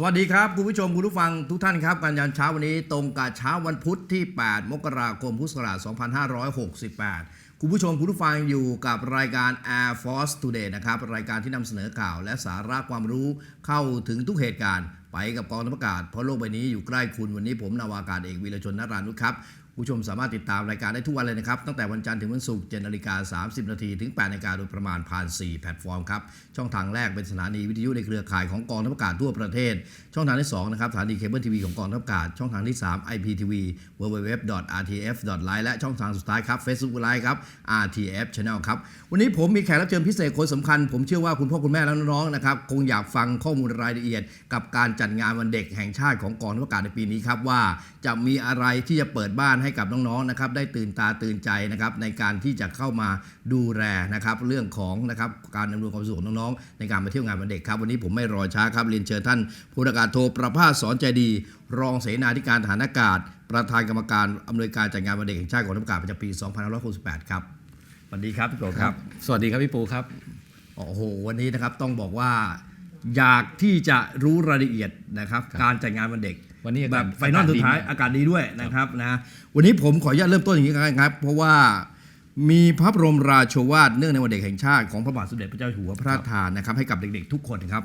สวัสดีครับ คุณผู้ชมคุณผู้ฟังทุกท่านครับการยันเช้าวันนี้ตรงกับเช้าวันพุธที่ 8 มกราคมพุทธศักราช2568 คุณผู้ชมคุณผู้ฟังอยู่กับรายการ Air Force Today นะครับ รายการที่นำเสนอข่าวและสาระความรู้เข้าถึงทุกเหตุการณ์ ไปกับกองทัพอากาศเพราะโลกใบนี้อยู่ใกล้คุณวันนี้ผมนาวากาศเอกวีรชนนรานุครับ ผู้ชมสามารถติดตามรายการได้ทุกวันเลยนะครับ ตั้งแต่วันจันทร์ถึงวันศุกร์7นาฬิกา30 นาทีถึง 8นาฬิกาโดยประมาณผ่าน 4 แพลตฟอร์มครับ ช่องทางแรกเป็นสถานีวิทยุในเครือข่ายของกองทัพอากาศทั่วประเทศ ช่องทางที่2นะครับสถานีเคเบิลทีวีของกองทัพอากาศ ช่องทางที่ 3 IPTV www.rtf.live และช่องทางสุดท้ายครับ Facebook Live ครับ RTF Channel ครับ วันนี้ผมมีแขกรับเชิญพิเศษคนสำคัญ ผมเชื่อว่าคุณพ่อคุณแม่และน้องๆนะครับคงอยากฟังข้อมูลรายละเอียด กับการจัดงานวันเด็กแห่งชาติของกองทัพอากาศในปีนี้ครับว่าจะมีอะไรที่จะเปิดบ้านให้กับน้องๆนะครับได้ตื่นตาตื่นใจนะครับในการที่จะเข้ามาดูแลนะครับเรื่องของนะครับการดำเนินความสุขของน้องๆในการมาเที่ยวงานวันเด็กครับวันนี้ผมไม่รอช้าครับเรียนเชิญท่านผู้อากาศโทประภาสสอนใจดี รองเสนาธิการฐานอากาศ ประธานกรรมการอำนวยการจัดงานวันเด็กแห่งชาติกองทัพอากาศประจำปี 2568 ครับสวัสดีครับพี่โกครับ สวัสดีครับพี่ปูครับโอ้โหวันนี้นะครับต้องบอกว่าอยากที่จะรู้รายละเอียดนะครับครับการจัดงานวันเด็ก วันนี้อาแบกาศบไฟนอลอากาศสุดท้ายดีมากอากาศดีด้วยนะครับนะวันนี้ผมขออนุญาตเริ่มต้นอย่างนี้กันครับ เพราะว่ามีพระบรมราโชวาทเนื่องในวันเด็กแห่งชาติของพระบาทสมเด็จพระเจ้าอยู่หัวพระราชทานนะครับให้กับเด็กๆทุกคนครับ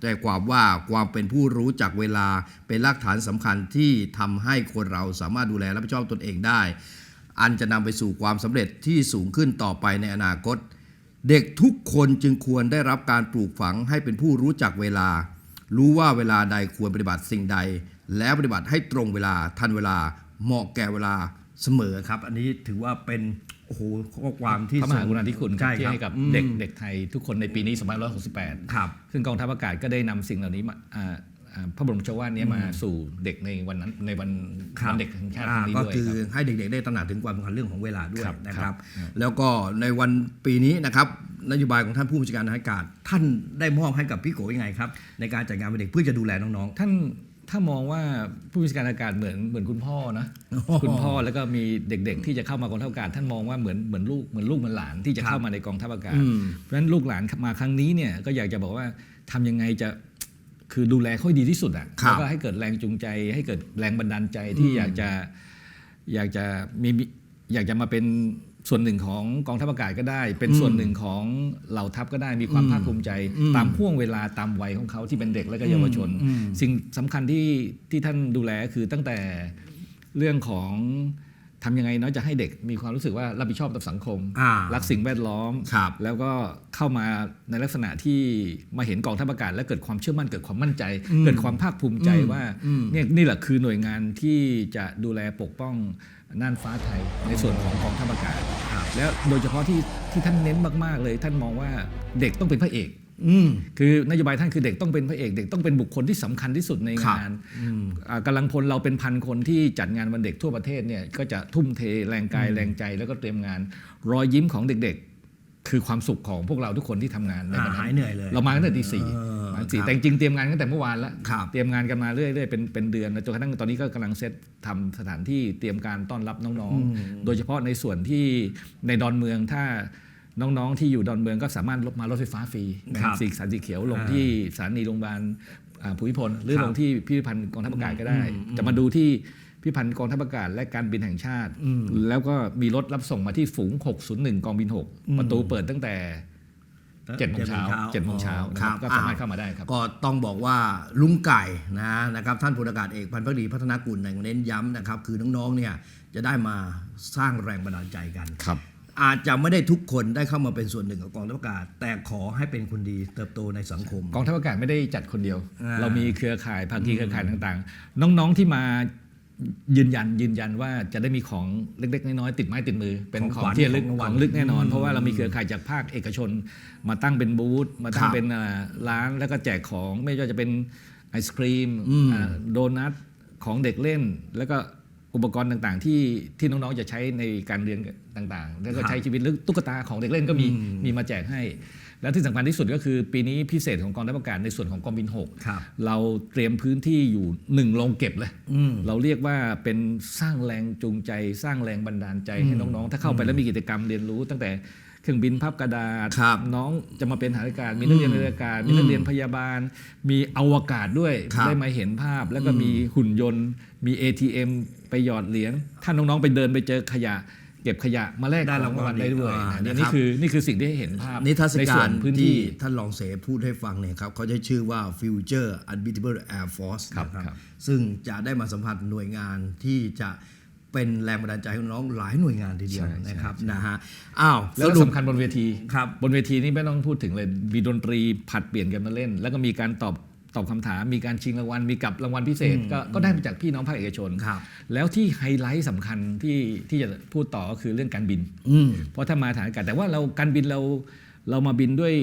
แต่ความว่าความเป็นผู้รู้จักเวลาเป็นรากฐานสำคัญที่ทำให้คนเราสามารถดูแลรับผิดชอบตนเองได้ อันจะนำไปสู่ความสำเร็จที่สูงขึ้นต่อไปในอนาคต เด็กทุกคนจึงควรได้รับการปลูกฝังให้เป็นผู้รู้จักเวลา รู้ว่าเวลาใดควรปฏิบัติสิ่งใด แล้วปฏิบัติให้ตรงเวลาทันเวลาเหมาะแก่เวลาเสมอครับ อันนี้ถือว่าเป็นโอ้โหข้อความที่พระมหากรุณาธิคุณครับใช่ที่ครับให้กับอืมเด็กเด็กไทยทุกคนในปีนี้2568ครับซึ่งกองทัพอากาศก็ได้นำสิ่งเหล่านี้มาอ่าอ่าพระบรมโชวาทเนี้มาสู่เด็กในวันนั้นในวันวันเด็กแห่งชาติอ่าครั้งนี้ก็ด้วยคือครับให้เด็กๆได้ตระหนักถึงความสำคัญเรื่องของเวลาด้วยครับนะคครัรับบแล้วก็ในวันปีนี้นะครับนโยบายของท่านผู้บัญชาการทหารอากาศ ท่านได้มอบให้กับพี่โกยังไงครับ ในการจัดงานวันเด็กเพื่อจะดูแลน้องท่าน ถ้ามองว่าผู้บัญชาการอากาศเหมือนเหมือนคุณพ่อนะโอ้โหคุณพ่อแล้วก็มีเด็กๆ ที่จะเข้ามากองทัพอากาศท่านมองว่าเหมือนเหมือนลูกเหมือนลูกเหมือนหลานที่จะครับเข้ามาในกองทัพอากาๆศอืมเพราะฉะนั้นลูกหลานมาครั้งนี้เนี่ยก็อยากจะบอกว่าทำยังไงจะคือดูแลเขาให้ดีที่สุดอะครับแล้วก็ให้เกิดแรงจูงใจ ให้เกิดแรงบันดาลใจที่อืมอยากจะอยากจะมีอยากจะมาเป็น ส่วนหนึ่งของกองทัพอากาศก็ได้ เป็นอืมส่วนหนึ่งของเหล่าทัพก็ได้มีความอืมภาคภูมิใจอืมตามห่วงเวลาตามวัยของเขาที่เป็นเด็กและก็เยาวชนอืมสิ่งสำคัญที่ที่ท่านดูแลก็คือตั้งแต่เรื่องของทำยังไงเนาะจะให้เด็กมีความรู้สึกว่ารับผิดชอบต่อสังคมอ่ารักสิ่งแวดล้อมครับแล้วก็เข้ามาในลักษณะที่มาเห็นกองทัพอากาศ และเกิดความเชื่อมั่นเกิดความมั่นใจอืมเกิดความภาคภูมิใจอืมว่าอืมเนี่ยนี่แหละคือหน่วยงานที่จะดูแลปกป้อง น่านฟ้าไทยในส่วนของกองทัพอากาศครับแล้วโดยเฉพาะที่ที่ท่านเน้นมากๆเลย ท่านมองว่าเด็กต้องเป็นพระเอกอืมคือนโยบายท่านคือเด็กต้องเป็นพระเอก เด็กต้องเป็นบุคคลที่สำคัญที่สุดในครับงานอืมอ่ากำลังพลเราเป็นพันคนที่จัดงานวันเด็กทั่วประเทศเนี่ยก็จะทุ่มเทแรงกายแรงใจ แล้วก็เตรียมงาน รอยยิ้มของเด็กๆ คือความสุขของพวกเราทุกคนที่ทำงานในอ่าวันหายนั้นเหนื่อยเลยเรามาตั้งแต่ตีสี่ เออมาตีครับแต่จริงๆเตรียมงานตั้งแต่เมื่อวานแล้วครับเตรียมงานกันมาเรื่อยๆเป็นเป็นเดือนแล้วจนกระทั่งตอนนี้ก็กำลังเซตทำสถานที่เตรียมการต้อนรับน้องอืมๆโดยเฉพาะในส่วนที่ในดอนเมืองถ้าน้องๆ ที่อยู่ดอนเมืองก็สามารถมารถไฟฟ้าฟรีนะครับสีสันสีเขียวลงอ่าที่สถานีโรงพยาบาลอ่าภูมิพลหรือครับลงที่พิพิธภัณฑ์กองทัพอากาศก็ได้อืมอืมจะมาดูที่พิพิธภัณฑ์กองทัพอากาศและการบินแห่งชาติอืมแล้วก็มีรถรับส่งมาที่ฝูง 601 กองบินอืม6ประตูเปิดตั้งแต่ 7โมงเช้า7โมงเช้านะคครัรับบก็สามารถเข้ามาได้ครับ ก็ต้องบอกว่าลุงไก่นะนะครับท่านพลอากาศเอกพันธุ์พักดีพัฒนากุลเนี่ยเน้นย้ำนะครับ คือน้องๆเนี่ยจะได้มาสร้างแรงบันดาลใจกันครับอาจจะไม่ได้ทุกคนได้เข้ามาเป็นส่วนหนึ่งของกองทัพอากาศ แต่ขอให้เป็นคนดีเติบโตในสังคม กองทัพอากาศไม่ได้จัดคนเดียวอ่าเรามีเครือข่ายภาคีเครือข่ายต่างๆ น้องๆที่มา ยืนยันยืนยันว่าจะได้มีของเล็กๆ น้อยๆติดไม้ติดมือ เป็นของของขวัญที่ระลึกของรางวัขลองลึกแน่นอนอืมเพราะว่าเรามีเครือข่ายจากภาคเอกชน มาตั้งเป็นบูธมาตั้คงรับเป็นอ่าร้านแล้วก็แจกของไม่ว่าจะเป็นไอศครีมอืมอ่าโดนัทของเด็กเล่น แล้วก็อุปกรณ์ต่างๆ ที่ที่น้องๆจะใช้ในการเรียนต่างๆ แล้วก็ใช้ชีวิตหรือตุ๊กตาของเด็กเล่นก็มีอืมมีมาแจกให้ แล้วที่สำคัญที่สุดก็คือปีนี้พิเศษของกองทัพอากาศในส่วนของกองบิน6ครับเราเตรียมพื้นที่อยู่หนึ่งโรงเก็บเลย อืม เราเรียกว่าเป็นสร้างแรงจูงใจ สร้างแรงบันดาลใจให้น้องๆ ถ้าเข้าไปแล้วมีกิจกรรมเรียนรู้ ตั้งแต่เครื่องบินพับกระดาษ ครับน้องจะมาเป็นทหารอากาศมีนักเรียนอืมเรืออากาศมีนักเรียนพยาบาล มีอวกาศด้วยครับ ได้มาเห็นภาพ แล้วก็มีหุ่นยนต์ มี ATM ไปหยอดเหรียญถ้าน้องๆไปเดินไปเจอขยะ เก็บขยะมาแลกได้ขราองงวัลรางวัลได้ด้วยอ่านะนะครับนี่คือนี่คือสิ่งที่ให้เห็นภาพนิทรรศในกาส่วรนพื้นที่ที่ท่านรองเสพูดให้ฟังเนี่ยครับเขาจะชื่อว่า Future Unbeatable Air Force ครับนะครับซึ่งจะได้มาสัมผัสหน่วยงานที่จะเป็นแรงบันดาลใจให้น้องหลายหน่วยงานทีเดียวใช่ใช่นะครับนะฮะอ้าวแล้วสรุปสำคัญบนเวทีครับบนเวทีนี่ไม่ต้องพูดถึงเลยมีดนตรีผัดเปลี่ยนกันมาเล่น แล้วก็มีการตอบ ตอบคำถามมีการชิงรางวัลมีกับรางวัลพิเศษ ก็ก็ได้มาจากพี่น้องภาคเอกชนครับแล้วที่ไฮไลท์สำคัญที่ที่จะพูดต่อก็คือเรื่องการบินอืมเพราะถ้ามาฐานอากาศแต่ว่าเราการบินเราเรามาบินด้วย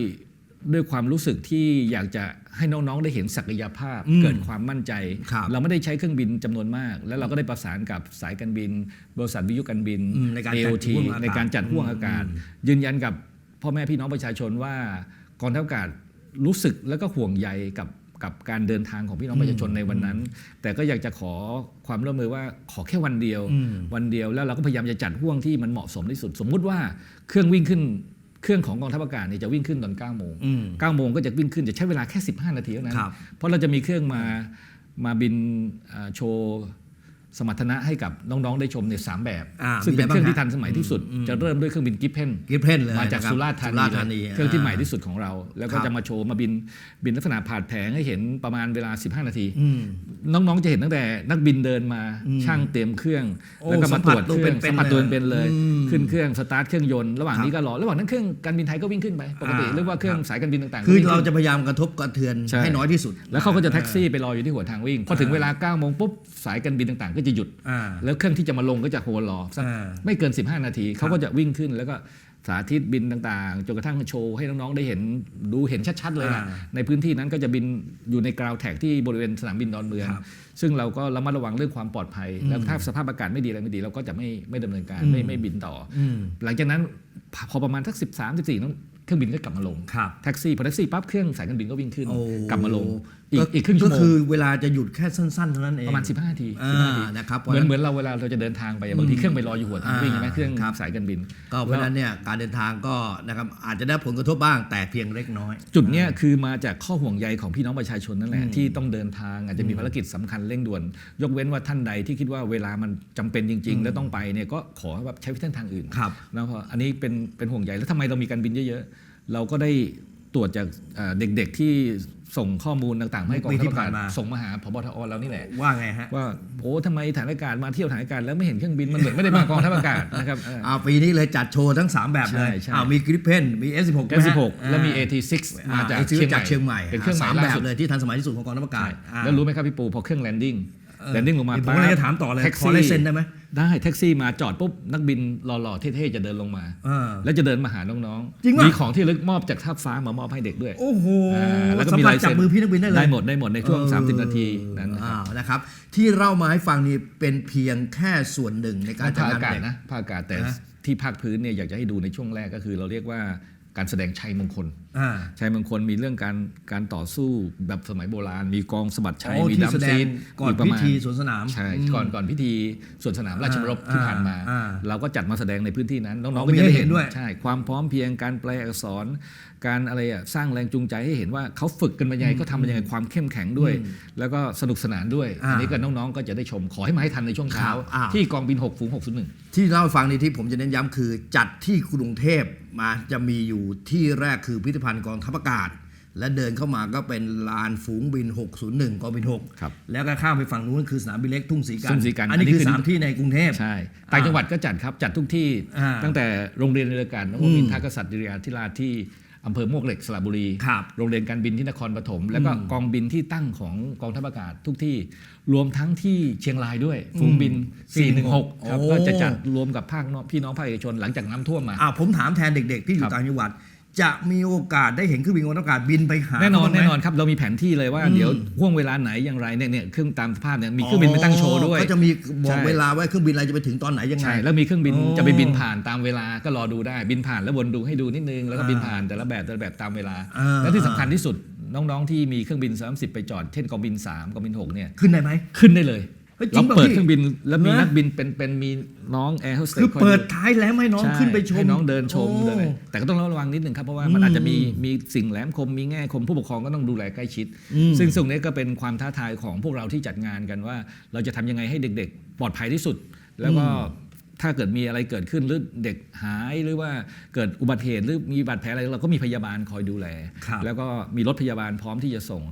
ด้วยความรู้สึกที่อยากจะให้น้องๆได้เห็นศักยภาพอืมเกิดความมั่นใจครับเราไม่ได้ใช้เครื่องบินจำนวนมาก แล้วเราก็ได้ประสานกับสายการบิน บริษัทวิทยุการบินอืมในการจัด AOT ห่วงอากาศในการจัดห่วงอากาศ ยืนยันกับพ่อแม่พี่น้องประชาชนว่ากองทัพอากาศรู้สึกแล้วก็ห่วงใยกับ กับการเดินทางของพี่น้องประชาชนในวันนั้น แต่ก็อยากจะขอความร่วมมือว่าขอแค่วันเดียวอืมวันเดียวแล้วเราก็พยายามจะจัดห่วงที่มันเหมาะสมที่สุด สมมุติว่าเครื่องวิ่งขึ้นเครื่องของกองทัพอากาศเนี่ยจะวิ่งขึ้นตอน9โมงอืม9โมงก็จะวิ่งขึ้นจะใช้เวลาแค่ 15 นาทีเท่านั้นครับเพราะเราจะมีเครื่องมามาบินอ่าโชว์ สมรรถนะให้กับน้อง ๆ ได้ชมเนี่ยสามแบบอ่าซึ่งเป็นมีอะไรเครื่องบ้างที่ทันสมัยที่สุดอืมจะเริ่มด้วยเครื่องบินกิฟเพนกิฟเพนเลยมาจากนะคบสุราษฎร์ธาสุราษฎร์ธานีนีเลยเครื่องที่ใหม่าที่สุดของเรา แล้วก็ครับจะมาโชว์มาบินบินลักษณะผ่าดแผงให้เห็นประมาณเวลา 15 นาทีอืมน้อง ๆ จะเห็นตั้งแต่นักบินเดินมาอืมช่างเตรียมเครื่องโอ้แล้วก็มาตรวจสัมผัสตัวเครื่องเป็นๆสัมผัสตัวเลยเป็นๆเลยอืมขึ้นเครื่องสตาร์ทเครื่องยนต์ระหว่างครับนี้ก็รอระหว่างนั้นเครื่องการบินไทยก็วิ่งขึ้นไปปกติอ่าหรือว่าเครื่อคงรับสายการบินต่างๆคือวิ่งขึ้นเราจะพยายามกระทบกระเทือนใช่ให้น้อยที่สุด แล้วเขาก็จะแท็กซี่ไปรออยู่ที่หัวทางวิ่งพอถึงเวลา9โมงปุ๊บสายการบินต่างๆก็จะหยุดอ่าแล้วเครื่องที่จะมาลงก็จะโฮลรอสักอ่าไม่เกิน 15 นาทีเขาก็จะวิ่งขึ้นแล้วก็สาธิตบินต่างๆ จนกระทั่งโชว์ให้น้องๆ ได้เห็นดูเห็นชัดๆ เลยล่ะอ่าในพื้นที่นั้นก็จะบินอยู่ในกราวแท็กที่บริเวณสนามบินดอนเมืองครับซึ่งเราก็ระมัดระวังเรื่องความปลอดภัย แล้วถ้าสภาพอากาศไม่ดีอะไรไม่ดี เราก็จะไม่ไม่ดำเนินการไม่ไม่บินต่อออืมหลังจากนั้นพอประมาณสัก 13 14น้องเครื่องบินก็กลับมาลงครับแท็กซี่พอแท็กซี่ปั๊บเครื่องสายการบินก็วิ่งขึ้นโอ้กลับมาลงอีกอีกครึ่งชั่วโมก็งคือเวลาจะหยุดแค่สั้นๆเท่านั้นเองประมาณ15นาทีอ่า15นาทีนะครับเหมือนเหมือนเราเวลาเราจะเดินทางไปอะบางทีเครื่องไปรออยู่หัวทางวิ่งใช่ไหมอ่าเครื่องครับสายการบิน ก็เพราะฉะนั้นเนี่ยการเดินทางก็นะครับอาจจะได้ผลกระทบบ้างแต่เพียงเล็กน้อย จุดเนี้ยคือมาจากข้อห่วงใยของพี่น้องประชาชนนั่นแหละที่ต้องเดินทางอาจจะมีภารกิจสำคัญเร่งด่วน ยกเว้นว่าท่านใดที่คิดว่าเวลามันจำเป็นจริง ๆ แล้วต้องไปเนี่ยก็ขอแบบใช้เส้นทางอื่นครับนะเพราะอันนี้เป็นเป็นห่วงใยแล้วทำไมเรามีการบินเยอะๆเราก็ได้ ตรวจจากเอ่อเด็กๆที่ส่งข้อมูลต่างๆมาให้กองปีทัที่พอากาศผ่านมาส่งมาหาพบทอเรานี่แหละ ว่าไงฮะ ว่าโอ้ทำไมฐานอากาศมาเที่ยวฐานอากาศแล้วไม่เห็นเครื่องบินมันเหมือนไม่ได้มากองทัพอากาศนะครับเอออ่าปีนี้เลยจัดโชว์ทั้ง 3 แบบเลยใช่ใช่อ่ามีกริปเพนมี S16 แกสิบหกแล้วมี AT6 มาจากเชีเชียยงงใหใหม่ม่เป็นเครื่องใหม่สามแบล่าบสุดเลยที่ทันสมัยที่สุดของกองทัพอากาศใช่อ่าแล้วรู้ไหมครับพี่ปูพอเครื่องแลนดิ้งเออแลนดิ้งลงมานี่ผมปั๊บกำลังจะถามต่อเลยแท็กขอลายเซ็นได้ไหม ได้แท็กซี่มาจอดปุ๊บนักบินหล่อๆเท่ๆจะเดินลงมา เออ แล้วจะเดินมาหาน้องจริงปะมีของที่ระลึกมอบจากทัพฟ้ามามอบให้เด็กด้วย โอ้โหอ่าแล้วก็สัมมีผัสลายเซ็นจากมือพี่นักบินได้เลยได้หมดได้หมดในช่วง เออ30 นาทีนั้นนะครับอ้าวนะครับ ที่เล่ามาให้ฟังนี่เป็นเพียงแค่ส่วนหนึ่งในการภาคจัดอากาศเด็กนะภาคอากาศแต่นะที่ภาคพื้นเนี่ยอยากจะให้ดูในช่วงแรกก็คือ เราเรียกว่า การแสดงชัยมงคลอ่าชัยมงคลมีเรื่องการการต่อสู้แบบสมัยโบราณ มีกองสะบัดชัยโอ้มีที่ดัมแสดซีงดก่อนมีประพิมาณธีสวนสนามใช่อืมก่อนก่อนพิธีสวนสนามราชบรบอ่าที่ผ่านมาอ่าเราก็จัดมาแสดงในพื้นที่นั้นน้องอ๋อๆก็มีจะให้ได้เห็เห็นนด้วยใช่ความพร้อมเพรียงการแปลอักษร การอะไรอะสร้างแรงจูงใจให้เห็นว่าเขาฝึกกันมายังไงเขาทำมายังไงความเข้มแข็งด้วย แล้วก็สนุกสนานด้วยอ่าอันนี้ก็น้องๆ ก็จะได้ชมขอให้มาให้ทันในช่วงเช้าครับอ้าวที่กองบิน 6 ฝูง 601 ที่เล่าให้ฟังนี่ที่ผมจะเน้นย้ำคือ จัดที่กรุงเทพมาจะมีอยู่ที่แรกคือพิพิธภัณฑ์กองทัพอากาศและเดินเข้ามาก็เป็นลานฝูงบิน 601กองบินครับ6แล้วก็ข้ามไปฝั่งนู้นคือสนามบินเล็กทุ่งศรีกันทุ่งศรีกันอันนี้อันนี้คือคือสามที่ในกรุงเทพใช่ต่างจังหวัดก็จัดครับจัดทุกที่อ่าตั้งแต่โรงเรียนเรืออากาศนวมินทร์ท่ากษัตริย์ดิริยาธิราชที่ อำเภอมวกเหล็กสระบุรี ครับ โรงเรียนการบินที่นครปฐมแล้วก็กองบินที่ตั้งของกองทัพอากาศทุกที่รวมทั้งที่เชียงรายด้วยฝูงบิน 416 ครับโอ้ ก็จะจัดรวมกับภาคน้องพี่น้องภาคเอกชนหลังจากน้ำท่วมมา อ่าผมถามแทนเด็กๆที่อครัยู่บ ต่างจังหวัด จะมีโอกาสได้เห็นเครื่องบินกองทัพอากาศบินไปหาแน่นอนเขาบ้างไหมแน่นอนครับเรามีแผนที่เลยว่าเดี๋ยวห่วงเวลาไหนอย่างไรเนี่ยเนี่ยเครื่องตามสภาพเนี่ยมีเครื่องบินไปตั้งโชว์ด้วยก็จะมีบอกใช่เวลาว่าเครื่องบินอะไรจะไปถึงตอนไหนยังไงใช่แล้วมีเครื่องบินโอ้จะไปบินผ่านตามเวลาก็รอดูได้บินผ่านแล้ววนดูให้ดูนิดนึงแล้วก็อ่าบินผ่านแต่ละแบบแต่ละแบบตามเวลาอ่าแล้วที่สำคัญที่สุดน้องๆที่มีเครื่องบิน 30 ไปจอดเช่นกองบิน 3กองบิน6เนี่ยขึ้นได้ไหมขึ้นได้เลย เฮ้ยจริเรางป่ะเปิดพี่เครื่องบินแล้วมีนะนักบินเป็นเป็นมีน้องแอร์โฮสเตสคือเปิดท้ายแล้วให้น้องใช่ขึ้นไปชมให้น้องเดินชมโอ้เดินอะไรแต่ก็ต้องระวังนิดนึงครับเพราะว่ามันอาจจะมีมีสิ่งแหลมคมมีแง่คมผู้ปกครองก็ต้องดูแลใกล้ชิดอืมซึ่งตรงนี้ก็เป็นความท้าทายของพวกเราที่จัดงานกันว่า เราจะทำยังไงให้เด็ก ๆ ปลอดภัยที่สุด แล้วก็ถ้าเกิดมีอะไรเกิดขึ้นหรือเด็กหายหรือว่าเกิดอุบัติเหตุหรือมีบาดแผลอะไรเราก็มีพยาบาลคอยดูแลครับแล้วก็มีรถพยาบาลพร้อมที่จะส่ง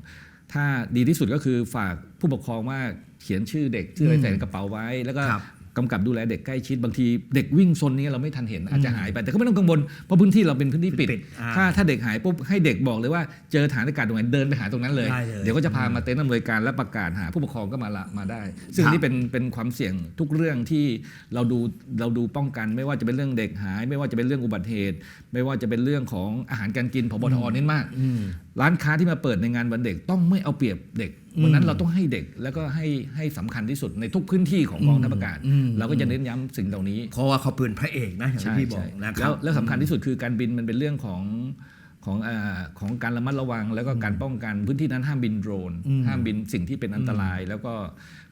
ถ้าดีที่สุดก็คือฝากผู้ปกครองว่า เขียนชื่อเด็กชื่ออะไรใส่ในกระเป๋าไว้ แล้วก็ครับกำกับดูแลเด็กใกล้ชิดบางทีเด็กวิ่งซนนี้เราไม่ทันเห็นอาจจะหายไปแต่ก็ไม่ต้องกังวลเพราะพื้นที่เราเป็นพื้นที่ปิดปิดอ่าถ้าถ้าเด็กหายปุ๊บให้เด็กบอกเลยว่าเจอฐานอากาศตรงไหนเดินไปหาตรงนั้นเลยได้เลยเดี๋ยวก็จะพามาเต็นท์อำนวยการและประกาศหาผู้ปกครองก็มาละมาได้ ซึ่งครับอันนี่เป็นเป็นความเสี่ยงทุกเรื่องที่เราดูเราดูป้องกัน ไม่ว่าจะเป็นเรื่องเด็กหาย ไม่ว่าจะเป็นเรื่องอุบัติเหตุ ไม่ว่าจะเป็นเรื่องของอาหารการกินพบทเน้นมากอืมร้านค้าที่มาเปิดในงานวันเด็กต้องไม่เอาเปรียบเด็กอืม วันนั้นเราต้องให้เด็กแล้วก็ให้ให้สำคัญที่สุดในทุกพื้นที่ของกองทัพอากาศอืมเราก็จะเน้นย้ำสิ่งเหล่านี้เพราะว่าเขาเป็นพระเอกนะอย่างที่พี่บอกนะคแล้รัวบแล้วสำคัญที่สุดคือการบินมันเป็นเรื่องของของอ่าของการระมัดระวัง แล้วก็การป้องกันพื้นที่นั้นห้ามบินโดรนอืมห้ามบินสิ่งที่เป็นอันตราย แล้วก็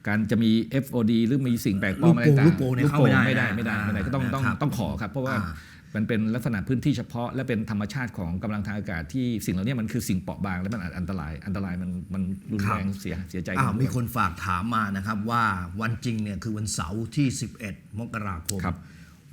การจะมี FOD หรือมีสิ่งแปลกปลอมอะไรลูกโป่งต่างลูกโป่งเนี่ยเข้าไม่ได้ไม่ได้นะไม่ได้ไม่ได้ก็ต้องต้องนะครับต้องขอครับ เพราะว่าอ่า มันเป็นลักษณะพื้นที่เฉพาะ และเป็นธรรมชาติของกำลังทางอากาศที่สิ่งเหล่านี้มันคือสิ่งเปราะบางและมันอาจอันตราย อันตรายมันมันรุนแรงเสียเสียใจอ้าวกัมีด้วยคนฝากถามมานะครับว่าวันจริงเนี่ยคือวันเสาร์ที่ 11 มกราคมครับ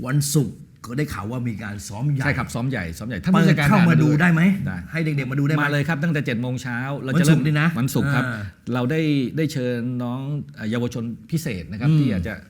วันศุกร์ก็ได้ข่าวว่ามีการซ้อมใหญ่ใช่ครับซ้อมใหญ่ซ้อมใหญ่ท่านเปิผู้ดจัดการเข้ามาดูวยได้ไหมได้ให้เด็กๆมาดูได้ไหมมาเลยครับตั้งแต่7จ็ดโมงเช้าเราวันจะศุเริ่กมร์นี่นะวันศุกร์ครับอ่าเราได้ได้เชิญน้องเอ่อเยาวชนพิเศษนะครับอืมที่อาจจะอ่า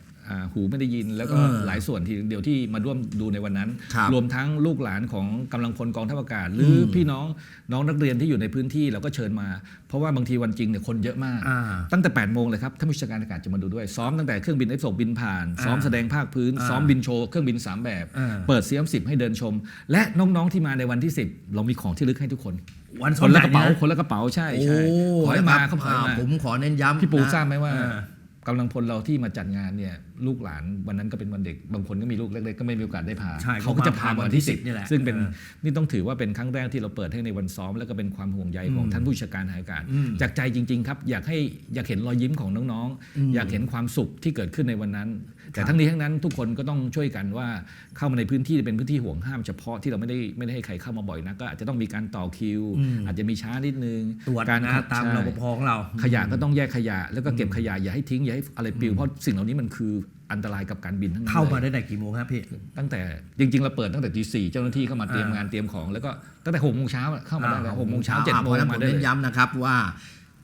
หูไม่ได้ยิน แล้วก็เออหลายส่วนทีเดียวที่มาร่วมดูในวันนั้นครับรวมทั้งลูกหลานของกำลังพลกองทัพอากาศ หรืออมพี่น้องน้องนักเรียนที่อยู่ในพื้นที่เราก็เชิญมา เพราะว่าบางทีวันจริงเนี่ยคนเยอะมากอ่าตั้งแต่8ปดโมงเลยครับท่านผู้จัดการอากาศจะมาดูด้วย ซ้อมตั้งแต่เครื่องบิน F บินผ่าน ซ้อมอ่าแสดงภาคพื้นอ่าซ้อมบินโชว์เครื่องบินสามแบบอ่าเปิดเสียมสิบให้เดินชม และน้องๆที่มาในวันที่ 10 เรามีของที่ระลึกให้ทุกคนวันซ้คอมนใหละญ่กระเป๋านะคนละกระเป๋าใช่โอ้ใช่ขอให้มานะคเขารับขอให้อ่ามาผมขอเน้นย้ำพี่ปูนะทราบไหมว่าอ่ กำลังพลเราที่มาจัดงานเนี่ยลูกหลานวันนั้นก็เป็นวันเด็ก บางคนก็มีลูกเล็กๆก็ไม่มีโอกาสได้พาใช่เขาก็จะพามาวันที่เขามาวันที่สิบ10นี่แหละซึ่งเป็นเออนี่ต้องถือว่าเป็นครั้งแรกที่เราเปิดให้ในวันซ้อม แล้วก็เป็นความห่วงใยของท่านผู้จัดการทางอากาศอืมจากใจจริง ๆ ครับ อยากให้อยากเห็นรอยยิ้มของน้องอืมๆอยากเห็นความสุขที่เกิดขึ้นในวันนั้น แต่ทั้งนี้ทั้งนั้นทุกคนก็ต้องช่วยกันว่าเข้ามาในพื้นที่เป็นพื้นที่ห่วงห้ามเฉพาะที่เราไม่ได้ไม่ได้ให้ใครเข้ามาบ่อยนะก็อาจจะต้องมีการต่อคิวอืมอาจจะมีช้านิดนึงตรวจการนะคัดตามใช่รปภของเรา ขยะก็ต้องแยกขยะ แล้วก็เก็บขยะอย่าให้ทิ้งอย่าให้อะไรปลิวเพราะสิ่งเหล่านี้มันคืออันตรายกับการบินทั้งนั้นเข้ามาเลยได้แต่กี่โมงครับพี่ตั้งแต่จริง ๆ เราเปิดตั้งแต่ตีสี่เจ้าหน้าที่เข้ามาเตรียมอ่างงานเตรียมของ แล้วก็ตั้งแต่หกโมงเช้าเข้ามาได้แล้วหกโมงเช้าเจ็ดโมงพระฉะนั้นมาผมได้เน้เลนยย้ำนะครับว่า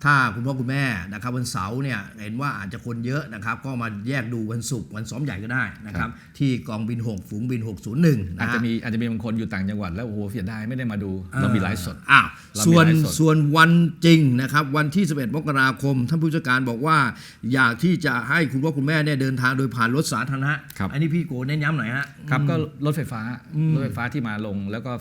ถ้าคุณพ่อคุณแม่นะครับวันเสาร์เนี่ยเห็นว่าอาจจะคนเยอะนะครับก็มาแยกดูวันศุกร์วันซ้อมใหญ่ก็ได้นะครับที่กองบิน 6 ฝูงบิน 601 อาจนะจะมีอาจจะมีบางคนอยู่ต่างจังหวัดแล้วโอ้โหเสียดายไม่ได้มาดูเรามีไลฟ์สดอ้าวเรามีส่วนไลฟ์สดส่วนวันจริงนะครับวันที่ 11 มกราคม ท่านผู้จัดการบอกว่า อยากที่จะให้คุณพ่อคุณแม่เนี่ยเดินทางโดยผ่านรถสาธารณะครับอันนี้พี่โกเน้นย้ำหน่อยฮะครับก็รถไฟฟ้ารถไฟฟ้าที่มาลงแล้วก็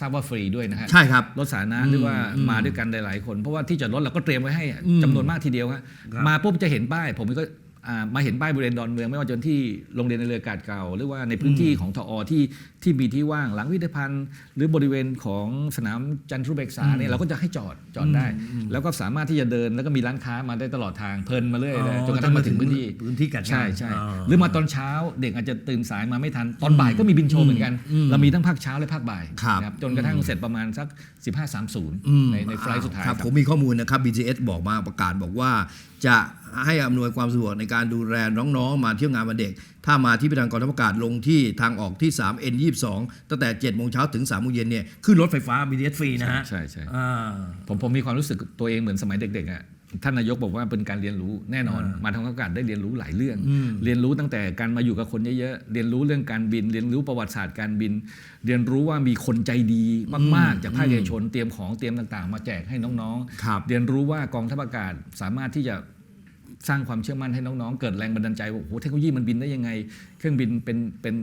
ทราบว่าฟรีด้วยนะฮะใช่ครับรถสาธารณะอืมหรือว่าอืมมาด้วยกันหลายๆคน เพราะว่าที่จอดรถเราก็เตรียมไว้ให้อืมจำนวนมากทีเดียวฮะครับมาปุ๊บจะเห็นป้าย ผมก็อ่า มาเห็นป้ายบริเวณดอนเมืองไม่ว่าจะเป็นที่โรงเรียนในเรืออากาศเก่า หรือว่าในพื้นที่ของทอที่ที่มีที่ว่างหลังพิพิธภัณฑ์ หรือบริเวณของสนามจันทรุเบกษาเนี่ยเราก็จะให้จอดจอดได้ แล้วก็สามารถที่จะเดินแล้วก็มีร้านค้ามาได้ตลอดทางเพลินมาเรื่อยเลยอ๋อจนกระทั่งมาถึงพื้นที่พื้นที่กัดงานใช่ใช่อ๋อหรือมาตอนเช้าเด็กอาจจะตื่นสายมาไม่ทันตอนบ่ายก็มีบินโชว์เหมือนกันอืมเรามีทั้งภาคเช้าและภาคบ่ายครับนะจนกระทั่งเสร็จประมาณสักอืม15.30 ในในไฟลท์สุดท้ายคครัรับบผมมีข้อมูลนะครับ BTS บอกมาประกาศบอกว่าจะให้อำนวยความสะดวกในการดูแลน้องๆ มาเที่ยวงานวันเด็ก ถ้ามาที่พิพิธภัณฑ์กองทัพอากาศลงที่ทางออกที่ 3 N22 ตั้งแต่7โมงเช้าถึง3โมงเย็นเนี่ยขึ้นรถไฟฟ้า BTS ฟรีนะฮะ ใช่ใช่อ่าผมผมมีความรู้สึกตัวเองเหมือนสมัยเด็กๆอะ ท่านนายกบอกว่าเป็นการเรียนรู้แน่นอนอ่ามมาทางอากาศได้เรียนรู้หลายเรื่องอืมเรียนรู้ตั้งแต่การมาอยู่กับคนเยอะๆ เรียนรู้เรื่องการบิน เรียนรู้ประวัติศาสตร์การบิน เรียนรู้ว่ามีคนใจดีมากๆ จากภาคเอกชนเตรียมของเตรียมต่างๆ มาแจกให้น้องๆครับเรียนรู้ว่ากองทัพอากาศสามารถที่จะสร้างความเชื่อมั่นให้น้องๆ เกิดแรงบันดาลใจว่าโอ้โหเทคโนโลยีมันบินได้ยังไง เครื่องบินเป็นเป็น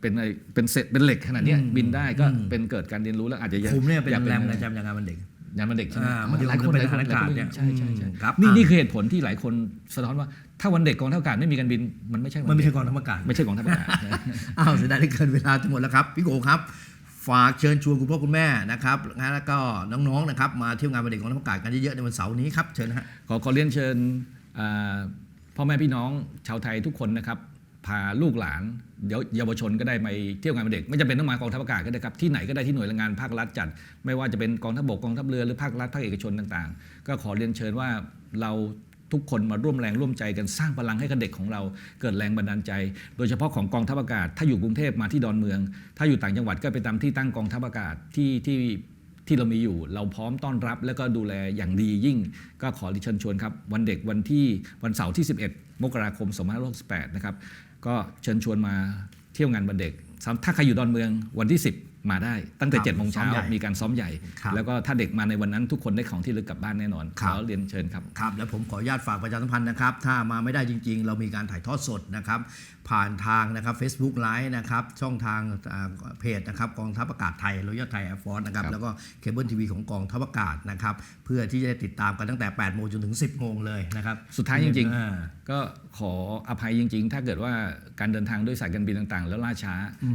เป็นอะไรเป็นเศษเป็นเหล็กขนาดเนี้ยอืมบินได้ก็อืมเป็นเกิดการเรียนรู้แล้วอาจจะอยากผมเนี่ยเป็นอยากแรงอะบันไรดาลใจจากงานวันเด็ก ยานมันเด็กใช่ไหมอ่ามันจะหลายคนเป็นหลายคนทหารอากาศเนี่ยใช่ใช่ใช่อืมครับนี่อ่านี่นี่คือเหตุผลที่หลายคนสะท้อนว่า ถ้าวันเด็กกองทัพอากาศไม่มีการบินมันไม่ใช่วัมันไม่เด็ใช่กองทัพอากาศไม่ใช่กองทัพอากาศอ้าวเสียดายที่เกินเวลาทั้งหมดแล้วครับพี่โกครับฝากเชิญชวนคุณพ่อคุณแม่นะครับแล้วก็น้องๆนะครับมาเที่ยวงานวันเด็กของทัพอากาศกันเยอะๆในวันเสาร์นี้ครับเชิญนะฮะขอขอเรียนเชิญอ่าพ่อแม่พี่น้องชาวไทยทุกคนนะครับ พาลูกหลานเดี๋ยวเยาวชนก็ได้ไปเที่ยวงานวันเด็ก ไม่จำเป็นต้องมากองทัพอากาศก็ได้ครับที่ไหนก็ได้ที่หน่วยงานภาครัฐจัด ไม่ว่าจะเป็นกองทัพบกกองทัพเรือหรือภาครัฐภาคเอกชนต่างๆ ก็ขอเรียนเชิญว่าเราทุกคนมาร่วมแรงร่วมใจกันสร้างพลังให้กับเด็กของเราเกิดแรงบันดาลใจ โดยเฉพาะของกองทัพอากาศ ถ้าอยู่กรุงเทพมาที่ดอนเมือง ถ้าอยู่ต่างจังหวัดก็ไปตามที่ตั้งกองทัพอากาศที่ที่ที่เรามีอยู่เราพร้อมต้อนรับ แล้วก็ดูแลอย่างดียิ่ง ก็ขอเชิญชวนครับ วันเด็กวันที่วันเสาร์ที่ 11 มกราคม 2568 นะครับ ก็เชิญชวนมาเที่ยวงานวันเด็กสำถ้าใครอยู่ดอนเมืองวันที่ 10 มาได้ ตั้งแต่ครับ7โมงเช้าซ้อมใหญ่มีการซ้อมใหญ่ครับแล้วก็ถ้าเด็กมาในวันนั้นทุกคนได้ของที่ระลึกกลับบ้านแน่นอนครัขบอเรียนเชิญครับครับ แล้วผมขออนุญาตฝากประชาสัมพันธ์นะครับ ถ้ามาไม่ได้จริง ๆ เรามีการถ่ายทอดสดนะครับผ่านทางนะครับ Facebook Live นะครับช่องทางอ่าเพจนะครับกองทัพอากาศไทยรอยไทยแอร์ฟอร์นะครับครับแล้วก็เคเบิลทีวีของกองทัพอากาศนะครับเพื่อที่จะได้ติดตามกันตั้งแต่8โมงจนถึง 10โมงเลยนะครับสุดท้ายจริงอ่าๆก็ขออภัยจริง ๆ ถ้าเกิดว่าการเดินทางด้วยสายการบินต่างๆ แล้วล่าช้า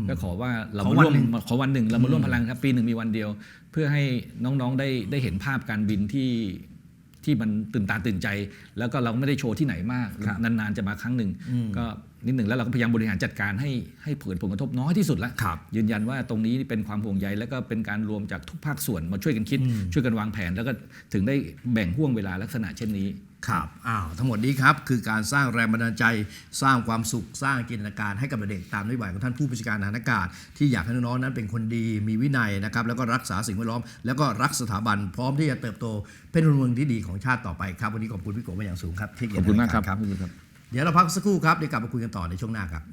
ก็ขอว่าเราขอมาวันร่วมหนึ่งขอวันหนึ่งเรามาร่วมพลังครับปีหนึ่งมีวันเดียว เพื่อให้น้องๆได้ได้เห็นภาพการบินที่ ที่มันตื่นตาตื่นใจ แล้วก็เราไม่ได้โชว์ที่ไหนมากครับนานๆจะมาครั้งหนึ่งอืมก็นิดหนึ่งแล้วเราก็พยายามบริหารจัดการให้ให้เผยผลกระทบน้อยที่สุดแล้วครับยืนยันว่าตรงนี้เป็นความห่วงใยแล้วก็เป็นการรวมจากทุกภาคส่วนมาช่วยกันคิด ช่วยกันวางแผน แล้วก็ถึงได้แบ่งห่วงเวลาลักษณะเช่นนี้ ครับอ้าวทั้งหมดนี้ครับ คือการสร้างแรงบันดาลใจ สร้างความสุขสร้างจินตนาการให้กับเด็กตามนโยบายของท่านผู้บัญชาการทหารอากาศ ที่อยากให้น้องๆนั้นเป็นคนดีมีวินัยนะครับแล้วก็รักษาสิ่งแวดล้อม แล้วก็รักสถาบันพร้อมที่จะเติบโต เป็นพลเมืองที่ดีของชาติต่อไปครับวันนี้ขอบคุณพี่โกมาอย่างสูงครับที่เกียรติขอบคุณมากครับเดี๋ยวเราพักสักครู่ครับเดี๋ยวกลับมาคุยกันต่อในช่วงหน้าครับ